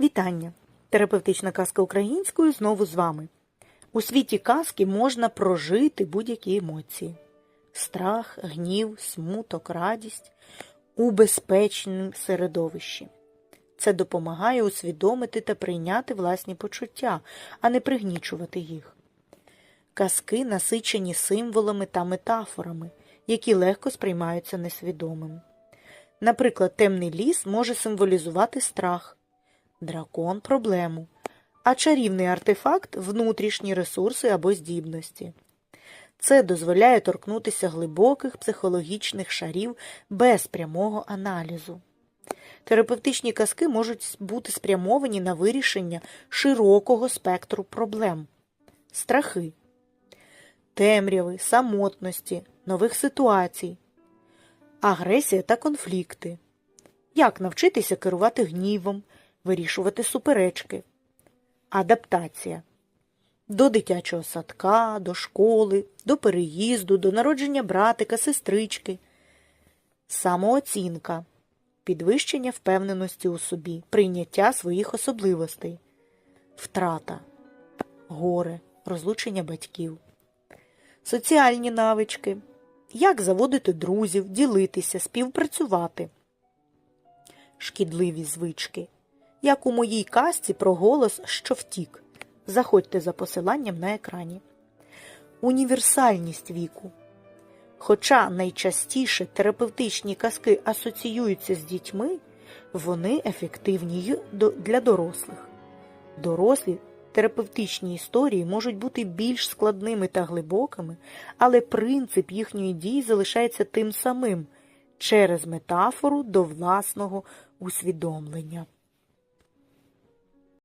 Вітання! Терапевтична казка українською знову з вами. У світі казки можна прожити будь-які емоції: страх, гнів, смуток, радість у безпечному середовищі. Це допомагає усвідомити та прийняти власні почуття, а не пригнічувати їх. Казки насичені символами та метафорами, які легко сприймаються несвідомим. Наприклад, темний ліс може символізувати страх, дракон проблему, а чарівний артефакт внутрішні ресурси або здібності. Це дозволяє торкнутися глибоких психологічних шарів без прямого аналізу. Терапевтичні казки можуть бути спрямовані на вирішення широкого спектру проблем, страхи, темряви, самотності, нових ситуацій, агресія та конфлікти, як навчитися керувати гнівом, вирішувати суперечки, адаптація. До дитячого садка, до школи, до переїзду, до народження братика, сестрички, самооцінка, підвищення впевненості у собі, прийняття своїх особливостей, втрата, горе, розлучення батьків, соціальні навички, як заводити друзів, ділитися, співпрацювати, шкідливі звички, як у моїй казці про голос, що втік. Заходьте за посиланням на екрані. Універсальність віку. Хоча найчастіше терапевтичні казки асоціюються з дітьми, вони ефективні для дорослих. Дорослі терапевтичні історії можуть бути більш складними та глибокими, але принцип їхньої дії залишається тим самим через метафору до власного усвідомлення.